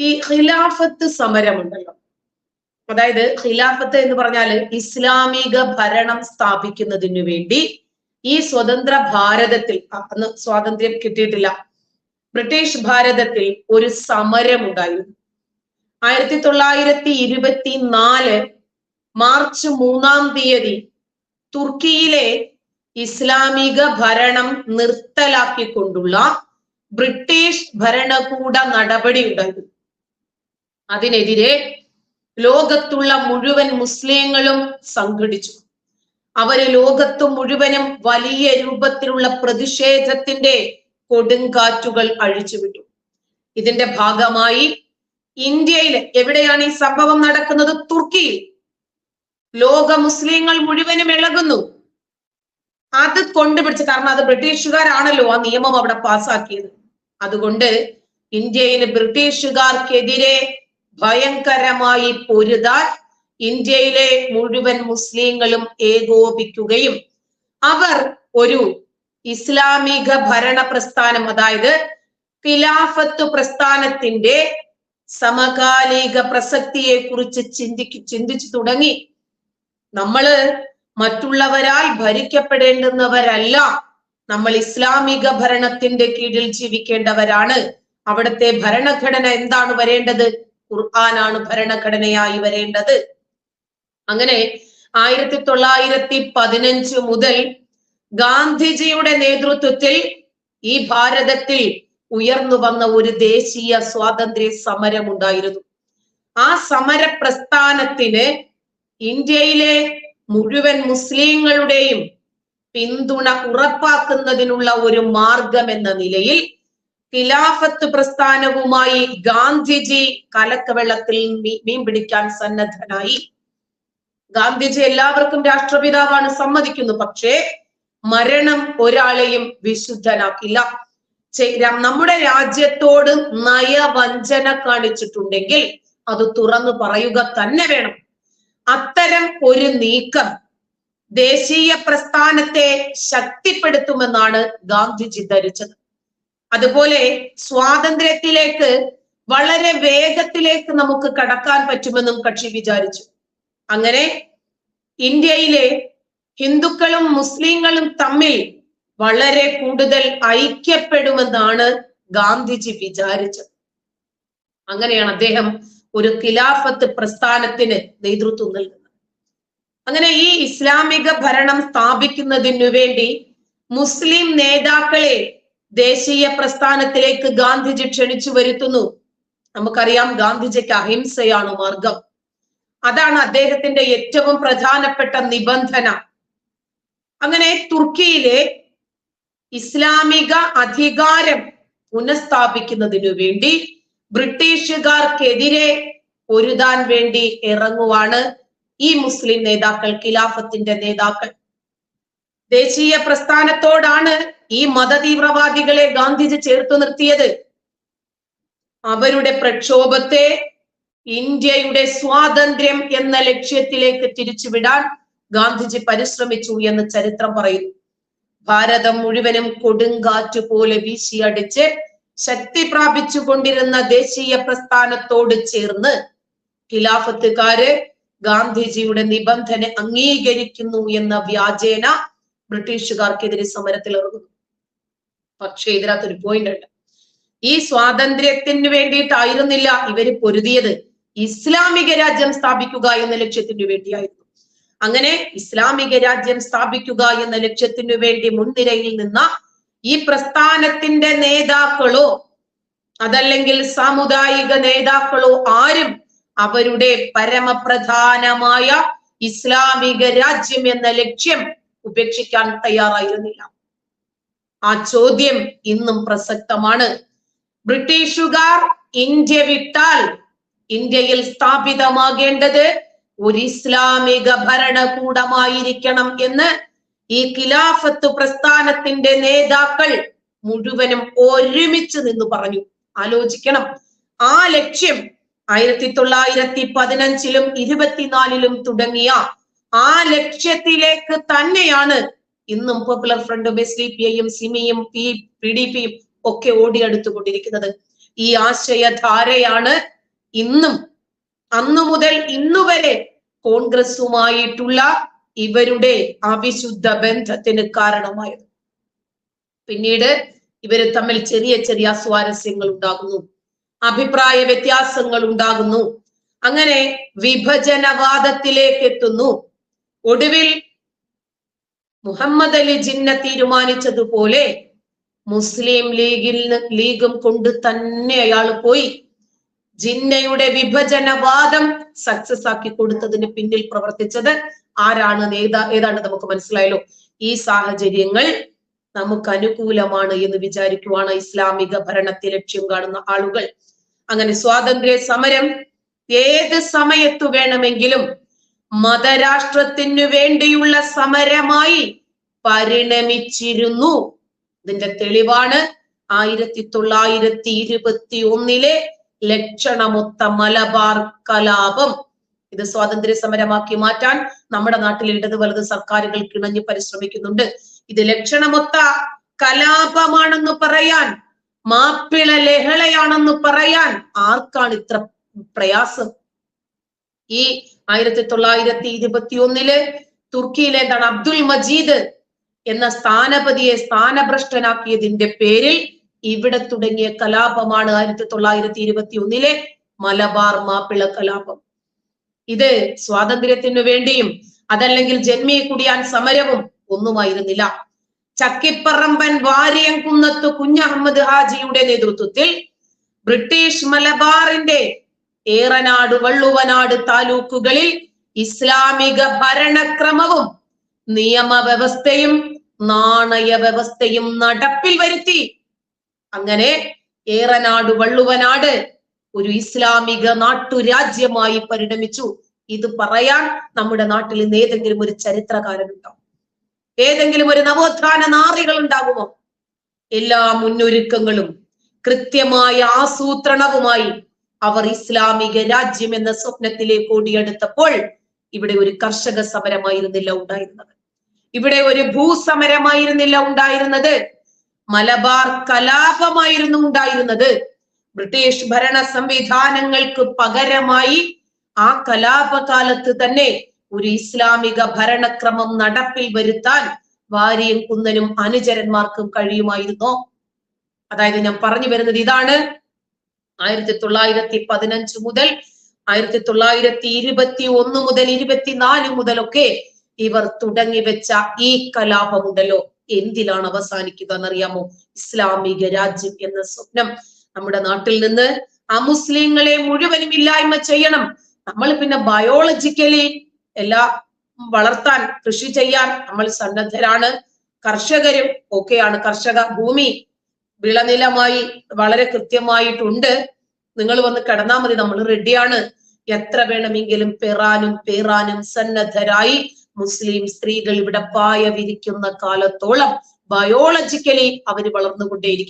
ഈ ഖിലാഫത്ത് സമരമുണ്ടല്ലോ. അതായത് ഖിലാഫത്ത് എന്ന് പറഞ്ഞാൽ ഇസ്ലാമിക ഭരണം സ്ഥാപിക്കുന്നതിന് വേണ്ടി ഈ സ്വതന്ത്ര ഭാരതത്തിൽ അന്ന് സ്വാതന്ത്ര്യം കിട്ടിയിട്ടില്ല. ബ്രിട്ടീഷ് ഭാരതത്തിൽ ഒരു സമരം ഉണ്ടായിരുന്നു ആയിരത്തി തൊള്ളായിരത്തി ഇരുപത്തി നാല് മാർച്ച് മൂന്നാം തീയതി തുർക്കിയിലെ ഇസ്ലാമിക ഭരണം നിർത്തലാക്കിക്കൊണ്ടുള്ള ബ്രിട്ടീഷ് ഭരണകൂട നടപടി ഉണ്ടായിരുന്നു. അതിനെതിരെ ലോകത്തുള്ള മുഴുവൻ മുസ്ലിങ്ങളും സംഘടിച്ചു. അവർ ലോകത്ത് മുഴുവനും വലിയ രൂപത്തിലുള്ള പ്രതിഷേധത്തിന്റെ കൊടുങ്കാറ്റുകൾ അഴിച്ചുവിട്ടു. ഇതിന്റെ ഭാഗമായി ഇന്ത്യയിൽ എവിടെയാണ് ഈ സംഭവം നടക്കുന്നത്? തുർക്കിയിൽ. ലോക മുസ്ലിങ്ങൾ മുഴുവനും ഇളകുന്നു. അത് കൊണ്ടുപിടിച്ച് കാരണം അത് ബ്രിട്ടീഷുകാരാണല്ലോ ആ നിയമം അവിടെ പാസ്സാക്കിയത് അതുകൊണ്ട് ഇന്ത്യയിൽ ബ്രിട്ടീഷുകാർക്കെതിരെ ഭയങ്കരമായി പൊരുതാൻ ഇന്ത്യയിലെ മുഴുവൻ മുസ്ലിങ്ങളും ഏകോപിക്കുകയും അവർ ഒരു ഇസ്ലാമിക ഭരണ പ്രസ്ഥാനം അതായത് ഖിലാഫത്ത് പ്രസ്ഥാനത്തിന്റെ സമകാലിക പ്രസക്തിയെ കുറിച്ച് ചിന്തിക്ക് ചിന്തിച്ചു തുടങ്ങി. നമ്മൾ മറ്റുള്ളവരാൽ ഭരിക്കപ്പെടേണ്ടുന്നവരല്ല. നമ്മൾ ഇസ്ലാമിക ഭരണത്തിന്റെ കീഴിൽ ജീവിക്കേണ്ടവരാണ്. അവിടുത്തെ ഭരണഘടന എന്താണ് വരേണ്ടത്? ഖുർആനാണ് ഭരണഘടനയായി വരേണ്ടത്. അങ്ങനെ ആയിരത്തി തൊള്ളായിരത്തി പതിനഞ്ച് മുതൽ ഗാന്ധിജിയുടെ നേതൃത്വത്തിൽ ഈ ഭാരതത്തിൽ ഉയർന്നു വന്ന ഒരു ദേശീയ സ്വാതന്ത്ര്യ സമരമുണ്ടായിരുന്നു ആ സമര പ്രസ്ഥാനത്തിന് ഇന്ത്യയിലെ മുഴുവൻ മുസ്ലിങ്ങളുടെയും പിന്തുണ ഉറപ്പാക്കുന്നതിനുള്ള ഒരു മാർഗം എന്ന നിലയിൽ ഖിലാഫത്ത് പ്രസ്ഥാനവുമായി ഗാന്ധിജി കലക്കവെള്ളത്തിൽ മീൻ പിടിക്കാൻ സന്നദ്ധനായി. ഗാന്ധിജി എല്ലാവർക്കും രാഷ്ട്രപിതാവാണ് സമ്മതിക്കുന്നു. പക്ഷേ മരണം ഒരാളെയും വിശുദ്ധനാക്കില്ല. നമ്മുടെ രാജ്യത്തോട് നയവഞ്ചന കാണിച്ചിട്ടുണ്ടെങ്കിൽ അത് തുറന്നു പറയുക തന്നെ വേണം. അത്തരം ഒരു നീക്കം ദേശീയ പ്രസ്ഥാനത്തെ ശക്തിപ്പെടുത്തുമെന്നാണ് ഗാന്ധിജി ധരിച്ചത്. അതുപോലെ സ്വാതന്ത്ര്യത്തിലേക്ക് വളരെ വേഗത്തിലേക്ക് നമുക്ക് കടക്കാൻ പറ്റുമെന്നും കക്ഷി വിചാരിച്ചു. അങ്ങനെ ഇന്ത്യയിലെ ഹിന്ദുക്കളും മുസ്ലിങ്ങളും തമ്മിൽ വളരെ കൂടുതൽ ഐക്യപ്പെടുമെന്നാണ് ഗാന്ധിജി വിചാരിച്ചത്. അങ്ങനെയാണ് അദ്ദേഹം ഒരു ഖിലാഫത്ത് പ്രസ്ഥാനത്തിന് നേതൃത്വം നൽകുന്നത്. അങ്ങനെ ഈ ഇസ്ലാമിക ഭരണം സ്ഥാപിക്കുന്നതിനു വേണ്ടി മുസ്ലിം നേതാക്കളെ ദേശീയ പ്രസ്ഥാനത്തിലേക്ക് ഗാന്ധിജി ക്ഷണിച്ചു വരുത്തുന്നു. നമുക്കറിയാം ഗാന്ധിജിക്ക് അഹിംസയാണ് മാർഗം. അതാണ് അദ്ദേഹത്തിന്റെ ഏറ്റവും പ്രധാനപ്പെട്ട നിബന്ധന. അങ്ങനെ തുർക്കിയിലെ ഇസ്ലാമിക അധികാരം പുനഃസ്ഥാപിക്കുന്നതിനു വേണ്ടി ബ്രിട്ടീഷുകാർക്കെതിരെ പൊരുതാൻ വേണ്ടി ഇറങ്ങുവാണ് ഈ മുസ്ലിം നേതാക്കൾ ഖിലാഫത്തിന്റെ നേതാക്കൾ. ദേശീയ പ്രസ്ഥാനത്തോടാണ് ഈ മതതീവ്രവാദികളെ ഗാന്ധിജി ചേർത്തു നിർത്തിയത് അവരുടെ പ്രക്ഷോഭത്തെ ഇന്ത്യയുടെ സ്വാതന്ത്ര്യം എന്ന ലക്ഷ്യത്തിലേക്ക് തിരിച്ചുവിടാൻ ഗാന്ധിജി പരിശ്രമിച്ചു എന്ന് ചരിത്രം പറയുന്നു. ഭാരതം മുഴുവനും കൊടുങ്കാറ്റ് പോലെ വീശിയടിച്ച് ശക്തി പ്രാപിച്ചു കൊണ്ടിരുന്ന ദേശീയ പ്രസ്ഥാനത്തോട് ചേർന്ന് ഖിലാഫത്തുകാര് ഗാന്ധിജിയുടെ നിബന്ധന അംഗീകരിക്കുന്നു എന്ന വ്യാജേന ബ്രിട്ടീഷുകാർക്കെതിരെ സമരത്തിൽ ഇറങ്ങുന്നു പക്ഷേ ഇതിനകത്തൊരു പോയിന്റ് ഉണ്ട്. ഈ സ്വാതന്ത്ര്യത്തിന് വേണ്ടിയിട്ടായിരുന്നില്ല ഇവർ പൊരുതിയത്. ഇസ്ലാമിക രാജ്യം സ്ഥാപിക്കുക എന്ന ലക്ഷ്യത്തിനു വേണ്ടിയായിരുന്നു. അങ്ങനെ ഇസ്ലാമിക രാജ്യം സ്ഥാപിക്കുക എന്ന ലക്ഷ്യത്തിനു വേണ്ടി മുൻനിരയിൽ നിന്ന ഈ പ്രസ്ഥാനത്തിന്റെ നേതാക്കളോ അതല്ലെങ്കിൽ സാമുദായിക നേതാക്കളോ ആരും അവരുടെ പരമപ്രധാനമായ ഇസ്ലാമിക രാജ്യം എന്ന ലക്ഷ്യം ഉപേക്ഷിക്കാൻ തയ്യാറായിരുന്നില്ല. ആ ചോദ്യം ഇന്നും പ്രസക്തമാണ്. ബ്രിട്ടീഷുകാർ ഇന്ത്യ വിട്ടാൽ ഇന്ത്യയിൽ സ്ഥാപിതമാകേണ്ടത് ഒരു ഇസ്ലാമിക ഭരണകൂടമായിരിക്കണം എന്ന് ഈ ഖിലാഫത്ത് പ്രസ്ഥാനത്തിന്റെ നേതാക്കൾ മുഴുവനും ഒരുമിച്ച് നിന്ന് പറഞ്ഞു. ആലോചിക്കണം. ആ ലക്ഷ്യം ആയിരത്തി തൊള്ളായിരത്തി പതിനഞ്ചിലും ഇരുപത്തിനാലിലും തുടങ്ങിയ ആ ലക്ഷ്യത്തിലേക്ക് തന്നെയാണ് ഇന്നും പോപ്പുലർ ഫ്രണ്ടും എസ് ഡി പി ഐയും സിമിയും പി പി ഡി പിയും ഒക്കെ ഓടിയെടുത്തുകൊണ്ടിരിക്കുന്നത് ഈ ആശയധാരയാണ് ഇന്നും അന്നു മുതൽ ഇന്നു വരെ കോൺഗ്രസുമായിട്ടുള്ള ഇവരുടെ അവിശുദ്ധ ബന്ധത്തിന് കാരണമായത്. പിന്നീട് ഇവർ തമ്മിൽ ചെറിയ ചെറിയ സ്വാരസ്യങ്ങൾ ഉണ്ടാകുന്നു. അഭിപ്രായ വ്യത്യാസങ്ങൾ ഉണ്ടാകുന്നു. അങ്ങനെ വിഭജനവാദത്തിലേക്ക് എത്തുന്നു. ഒടുവിൽ മുഹമ്മദ് അലി ജിന്ന തീരുമാനിച്ചതുപോലെ മുസ്ലിം ലീഗിൽ ലീഗും കൊണ്ട് തന്നെ അയാൾ പോയി. ജിന്നയുടെ വിഭജനവാദം സക്സസ് ആക്കി കൊടുത്തതിന് പിന്നിൽ പ്രവർത്തിച്ചത് ആരാണ്? ഏതാ ഏതാണ് നമുക്ക് മനസ്സിലായല്ലോ. ഈ സാഹചര്യങ്ങൾ നമുക്ക് അനുകൂലമാണ് എന്ന് വിചാരിക്കുവാണ് ഇസ്ലാമിക ഭരണത്തെ ലക്ഷ്യം കാണുന്ന ആളുകൾ. അങ്ങനെ സ്വാതന്ത്ര്യ സമരം ഏത് സമയത്തു വേണമെങ്കിലും മതരാഷ്ട്രത്തിനു വേണ്ടിയുള്ള സമരമായി പരിണമിച്ചിരുന്നു. ഇതിന്റെ തെളിവാണ് ആയിരത്തി തൊള്ളായിരത്തി ഇരുപത്തി ഒന്നിലെ ലക്ഷണമൊത്ത മലബാർ കലാപം. ഇത് സ്വാതന്ത്ര്യ സമരമാക്കി മാറ്റാൻ നമ്മുടെ നാട്ടിൽ ഇടത് വലത് സർക്കാരുകൾ കിണഞ്ഞു പരിശ്രമിക്കുന്നുണ്ട്. ഇത് ലക്ഷണമൊത്ത കലാപമാണെന്ന് പറയാൻ മാപ്പിള ലഹളയാണെന്ന് പറയാൻ ആർക്കാണ് ഇത്ര പ്രയാസം? ഈ ആയിരത്തി തൊള്ളായിരത്തി ഇരുപത്തി ഒന്നിൽ തുർക്കിയിലെ എന്താണ് അബ്ദുൽ മജീദ് എന്ന സ്ഥാനപതിയെ സ്ഥാനഭ്രഷ്ടനാക്കിയതിന്റെ പേരിൽ ഇവിടെ തുടങ്ങിയ കലാപമാണ് ആയിരത്തി തൊള്ളായിരത്തി ഇരുപത്തി ഒന്നിലെ മലബാർ മാപ്പിള കലാപം. ഇത് സ്വാതന്ത്ര്യത്തിനു വേണ്ടിയും അതല്ലെങ്കിൽ ജന്മി കുടിയാൻ സമരവും ഒന്നുമായിരുന്നില്ല. ചക്കിപ്പറമ്പൻ വാരിയംകുന്നത്ത് കുഞ്ഞഹമ്മദ് ഹാജിയുടെ നേതൃത്വത്തിൽ ബ്രിട്ടീഷ് മലബാറിന്റെ ഏറനാട് വള്ളുവനാട് താലൂക്കുകളിൽ ഇസ്ലാമിക ഭരണക്രമവും നിയമവ്യവസ്ഥയും നാണയ വ്യവസ്ഥയും നടപ്പിൽ വരുത്തി. അങ്ങനെ ഏറനാട് വള്ളുവനാട് ഒരു ഇസ്ലാമിക നാട്ടുരാജ്യമായി പരിണമിച്ചു. ഇത് പറയാൻ നമ്മുടെ നാട്ടിൽ ഇന്ന് ഏതെങ്കിലും ഒരു ചരിത്രകാരനുണ്ടാവും ഏതെങ്കിലും ഒരു നവോത്ഥാന നാറികൾ ഉണ്ടാകുമോ? എല്ലാ മുന്നൊരുക്കങ്ങളും കൃത്യമായ ആസൂത്രണവുമായി അവർ ഇസ്ലാമിക രാജ്യം എന്ന സ്വപ്നത്തിലേക്ക് ഓടിയെടുത്തപ്പോൾ ഇവിടെ ഒരു കർഷക സമരമായിരുന്നില്ല ഉണ്ടായിരുന്നത്. ഇവിടെ ഒരു ഭൂസമരമായിരുന്നില്ല ഉണ്ടായിരുന്നത്. മലബാർ കലാപമായിരുന്നു ഉണ്ടായിരുന്നത്. ബ്രിട്ടീഷ് ഭരണ സംവിധാനങ്ങൾക്ക് പകരമായി ആ കലാപകാലത്ത് തന്നെ ഒരു ഇസ്ലാമിക ഭരണക്രമം നടപ്പിൽ വരുത്താൻ വാരിയും കുന്നനും അനുചരന്മാർക്കും കഴിയുമായിരുന്നു? അതായത് ഞാൻ പറഞ്ഞു വരുന്നത് ഇതാണ്. ആയിരത്തി തൊള്ളായിരത്തി പതിനഞ്ച് മുതൽ ആയിരത്തി തൊള്ളായിരത്തി ഇരുപത്തി ഒന്ന് മുതൽ ഇരുപത്തിനാല് മുതലൊക്കെ ഇവർ തുടങ്ങി വെച്ച ഈ കലാപമുണ്ടല്ലോ. എന്തിലാണ് അവസാനിക്കുക എന്നറിയാമോ? ഇസ്ലാമിക രാജ്യം എന്ന സ്വപ്നം നമ്മുടെ നാട്ടിൽ നിന്ന് ആ മുസ്ലിങ്ങളെ മുഴുവനും ഇല്ലായ്മ ചെയ്യണം. നമ്മൾ പിന്നെ ബയോളജിക്കലി എല്ലാ വളർത്താൻ കൃഷി ചെയ്യാൻ നമ്മൾ സന്നദ്ധരാണ്. കർഷകരും ഒക്കെയാണ്. കർഷക ഭൂമി വിളനിലമായി വളരെ കൃത്യമായിട്ടുണ്ട്. നിങ്ങൾ വന്ന് കിടന്നാൽ മതി. നമ്മൾ റെഡിയാണ് എത്ര വേണമെങ്കിലും പെറാനും പേറാനും സന്നദ്ധരായി മുസ്ലിം സ്ത്രീകൾ ഇവിടെ പായ വിരിക്കുന്ന കാലത്തോളം ബയോളജിക്കലി അവർ വളർന്നുകൊണ്ടേയിരിക്കും.